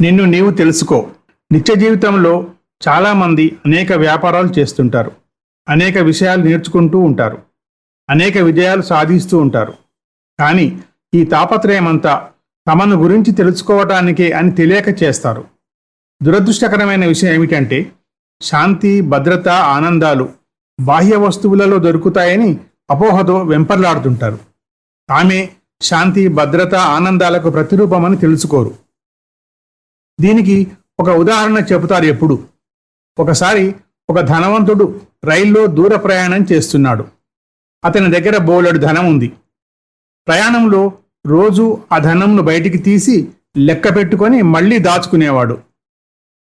నిన్ను నీవు తెలుసుకో. నిత్య జీవితంలో చాలామంది అనేక వ్యాపారాలు చేస్తుంటారు. అనేక విషయాలు నేర్చుకుంటూ ఉంటారు. అనేక విజయాలు సాధిస్తూ ఉంటారు. కానీ ఈ తాపత్రయమంతా తమను గురించి తెలుసుకోవటానికే అని తెలియక చేస్తారు. దురదృష్టకరమైన విషయం ఏమిటంటే శాంతి భద్రత ఆనందాలు బాహ్య వస్తువులలో దొరుకుతాయని అపోహతో వెంపర్లాడుతుంటారు. తామే శాంతి భద్రత ఆనందాలకు ప్రతిరూపమని తెలుసుకోరు. దీనికి ఒక ఉదాహరణ చెబుతారు ఎప్పుడు? ఒకసారి ఒక ధనవంతుడు రైల్లో దూర ప్రయాణం చేస్తున్నాడు. అతని దగ్గర బోలెడు ధనం ఉంది. ప్రయాణంలో రోజు ఆ ధనంను బయటికి తీసి లెక్క పెట్టుకొని మళ్ళీ దాచుకునేవాడు.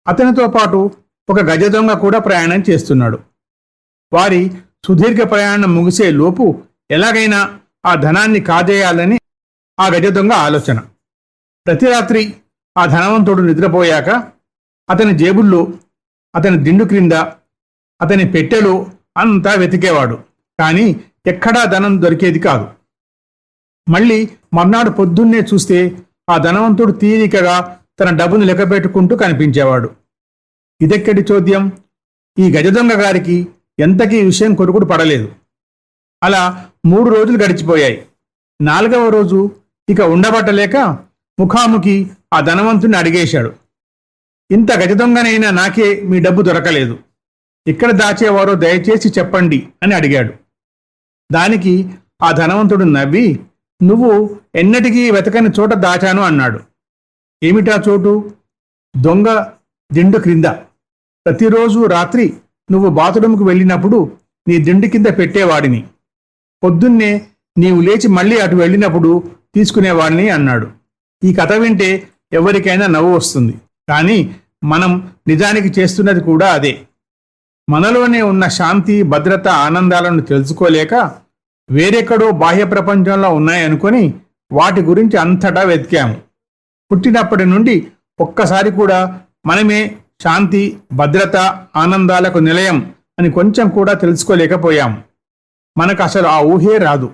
అతనితో పాటు ఒక గజ దొంగ కూడా ప్రయాణం చేస్తున్నాడు. వారి సుదీర్ఘ ప్రయాణం ముగిసే లోపు ఎలాగైనా ఆ ధనాన్ని కాజేయాలని ఆ గజ దొంగ ఆలోచన. ప్రతి రాత్రి ఆ ధనవంతుడు నిద్రపోయాక అతని జేబుల్లో అతని దిండు క్రింద అతని పెట్టెలో అంతా వెతికేవాడు. కానీ ఎక్కడా ధనం దొరికేది కాదు. మళ్ళీ మర్నాడు పొద్దున్నే చూస్తే ఆ ధనవంతుడు తీరికగా తన డబ్బును లెక్కపెట్టుకుంటూ కనిపించేవాడు. ఇదెక్కడి చోద్యం? ఈ గజదొంగ గారికి ఎంతకీ విషయం కొరుకుడు పడలేదు. అలా మూడు రోజులు గడిచిపోయాయి. నాలుగవ రోజు ఇక ఉండబట్టలేక ముఖాముఖి ఆ ధనవంతుని అడిగేశాడు ఇంత గజదొంగనైనా నాకే మీ డబ్బు దొరకలేదు. ఇక్కడ దాచేవారో దయచేసి చెప్పండి అని అడిగాడు. దానికి ఆ ధనవంతుడు నవ్వి నువ్వు ఎన్నటికీ వెతకని చోట దాచాను అన్నాడు. ఏమిటా చోటు? దొంగ దిండు క్రింద. ప్రతిరోజు రాత్రి నువ్వు బాత్రూంకు వెళ్ళినప్పుడు నీ దిండు కింద పెట్టేవాడిని. పొద్దున్నే నీవు లేచి మళ్ళీ అటు వెళ్ళినప్పుడు తీసుకునేవాడిని అన్నాడు. ఈ కథ వింటే ఎవరికైనా నవ్వు వస్తుంది. కానీ మనం నిజానికి చేస్తున్నది కూడా అదే. మనలోనే ఉన్న శాంతి భద్రత ఆనందాలను తెలుసుకోలేక వేరెక్కడో బాహ్య ప్రపంచంలో ఉన్నాయనుకొని వాటి గురించి అంతటా వెతికాము. పుట్టినప్పటి నుండి ఒక్కసారి కూడా మనమే శాంతి భద్రత ఆనందాలకు నిలయం అని కొంచెం కూడా తెలుసుకోలేకపోయాం మనకు అసలు ఆ ఊహే రాదు.